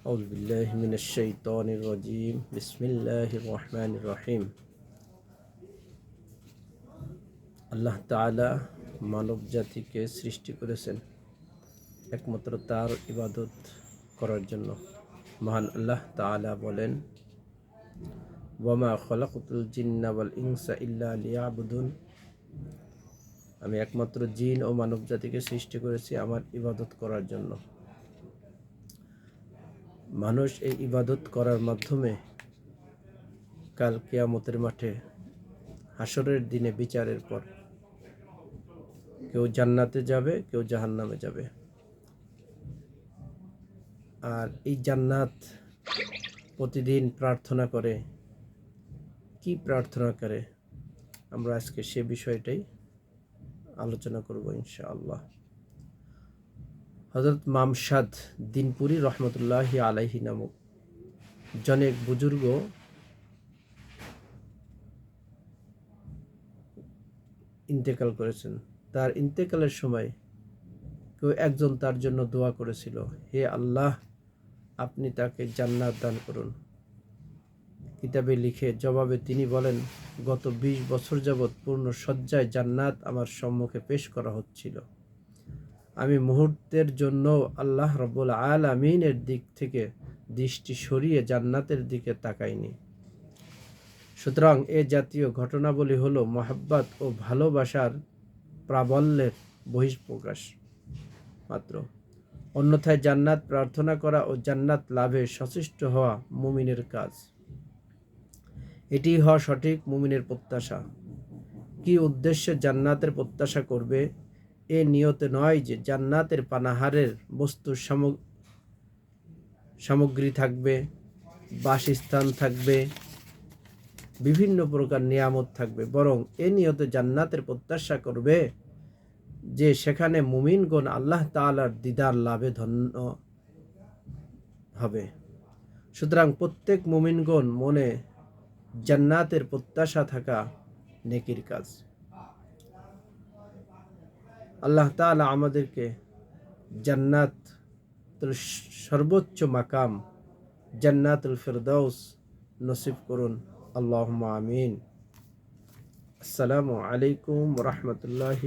أعوذ بالله من الشيطان الرجيم بسم الله الرحمن الرحيم আল্লাহ তাআলা মানব জাতিকে সৃষ্টি করেছেন একমাত্র তার ইবাদত করার জন্য মহান আল্লাহ তাআলা বলেন ওয়ামা খলাকুতুল জিন্না ওয়াল ইনসা ইল্লা লিয়াবুদুন আমি একমাত্র জিন ও মানব জাতিকে সৃষ্টি করেছি আমার ইবাদত করার জন্য মানুষ এই ইবাদত করার মাধ্যমে কাল কেয়ামতের মাঠে হাসরের দিনে বিচারের পর কেউ জান্নাতে যাবে, কেউ জাহান্নামে যাবে। আর এই জান্নাত প্রতিদিন প্রার্থনা করে। কি প্রার্থনা করে? আমরা আজকে সে বিষয়টাই আলোচনা করব ইনশাআল্লাহ। হজরত মামসাদ দিনপুরি রহমতুল্লাহ আলাইহি নামক জনেক বুজুর্গ ইন্তেকাল করেছেন। তার ইন্তেকালের সময় কেউ একজন তার জন্য দোয়া করেছিল, হে আল্লাহ, আপনি তাকে জান্নাত দান করুন। কিতাবে লিখে জবাবে তিনি বলেন, গত ২০ বছর যাবৎ পূর্ণ শয্যায় জান্নাত আমার সম্মুখে পেশ করা হচ্ছিল। আমি মুহূর্তের জন্য আল্লাহ রব্বুল আমিনের দিক থেকে দৃষ্টি সরিয়ে জান্নাতের দিকে তাকাইনি। সুতরাং এ জাতীয় ঘটনাবলী হলো মহাব্বাত ও ভালোবাসার প্রাবল্যের বহিঃপ্রকাশ মাত্র। অন্যথায় জান্নাত প্রার্থনা করা ও জান্নাত লাভে সচেষ্ট হওয়া মুমিনের কাজ। এটি হওয়া সঠিক মুমিনের প্রত্যাশা। কি উদ্দেশ্যে জান্নাতের প্রত্যাশা করবে এ নিয়তে নয় যে জান্নাতের পানাহারের বস্তু সামগ্রী থাকবে, বাসস্থান থাকবে, বিভিন্ন প্রকার নিয়ামত থাকবে। বরং এ নিয়তে জান্নাতের প্রত্যাশা করবে যে সেখানে মুমিনগণ আল্লাহ তালার দিদার লাভে ধন্য হবে। সুতরাং প্রত্যেক মুমিনগণ মনে জান্নাতের প্রত্যাশা থাকা নেকির কাজ। আল্লাহ তালা আমাদেরকে জান্নাত সর্বোচ্চ মাকাম, জান্নাতুল ফেরদৌস নসিব করুন। আল্লাহ আমিন। আসসালামু আলাইকুম রহমতুল্লাহি